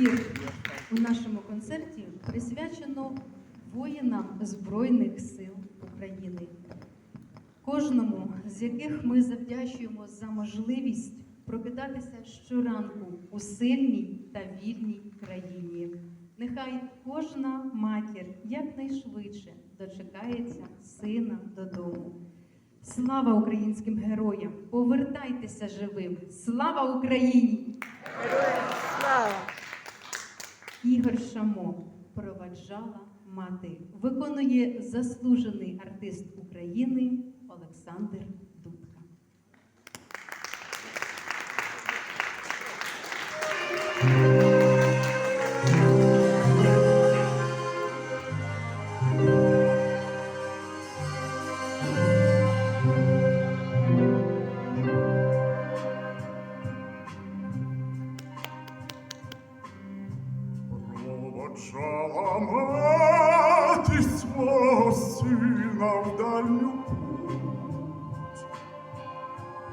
твір у нашому концерті присвячено воїнам Збройних сил України, кожному з яких ми завдячуємо за можливість прокидатися щоранку у сильній та вільній країні. Нехай кожна матір якнайшвидше дочекається сина додому. Слава українським героям! Повертайтеся живим! Слава Україні! Слава! Ігор Шамо проваджала мати. Виконує заслужений артист України Олександр Дудка. Проводжала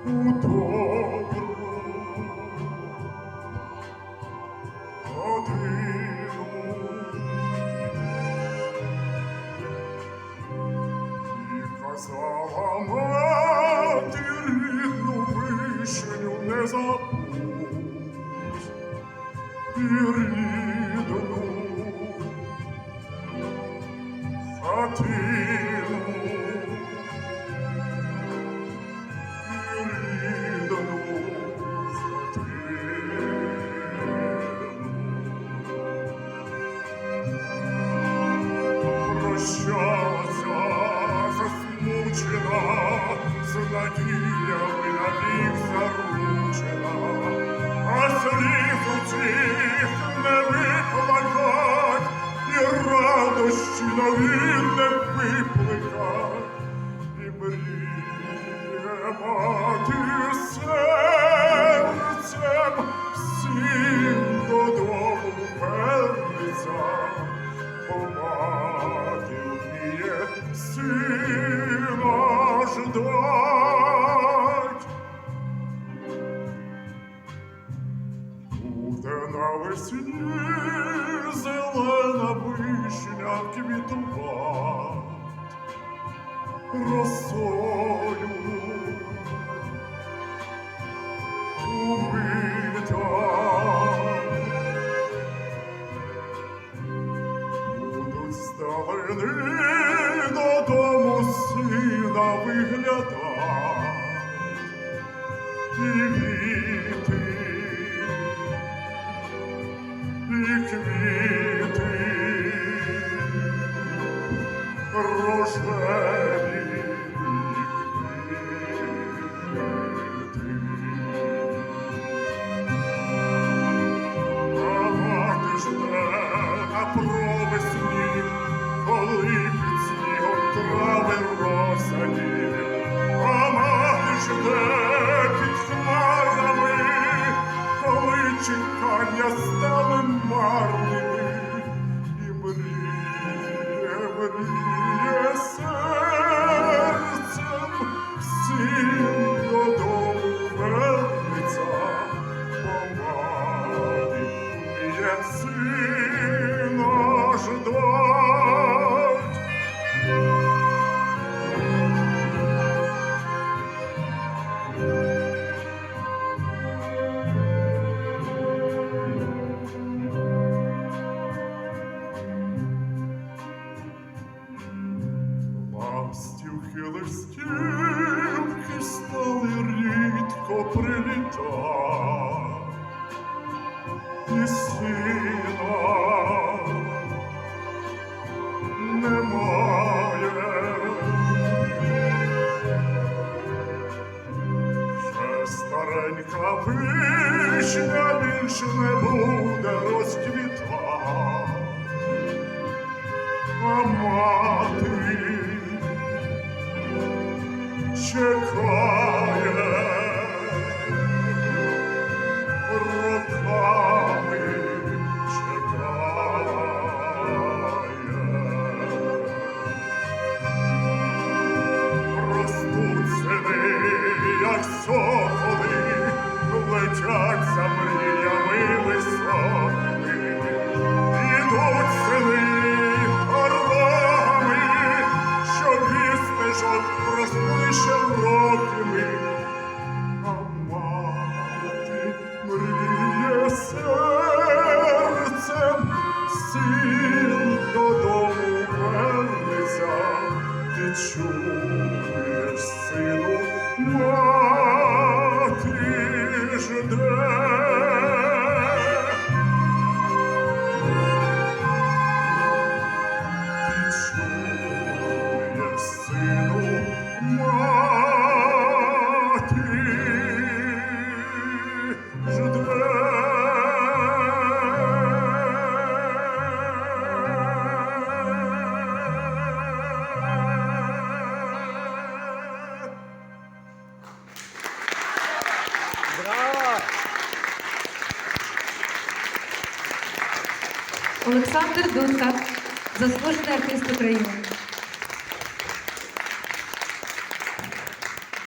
у добру годину. І казала мати рідну вишню не забудь, і рідну хатину, з Буде навесні зелена вишня квітувать росою умита. Будуть здалини сина виглядать і віти, коли під снігом трави росяні. Ластівки листівки стали рідко прилітати, і сина немає. Вже старенька вишня більше не буде розквітати. А мати Oh, Олександр Дудка, заслужений артист України.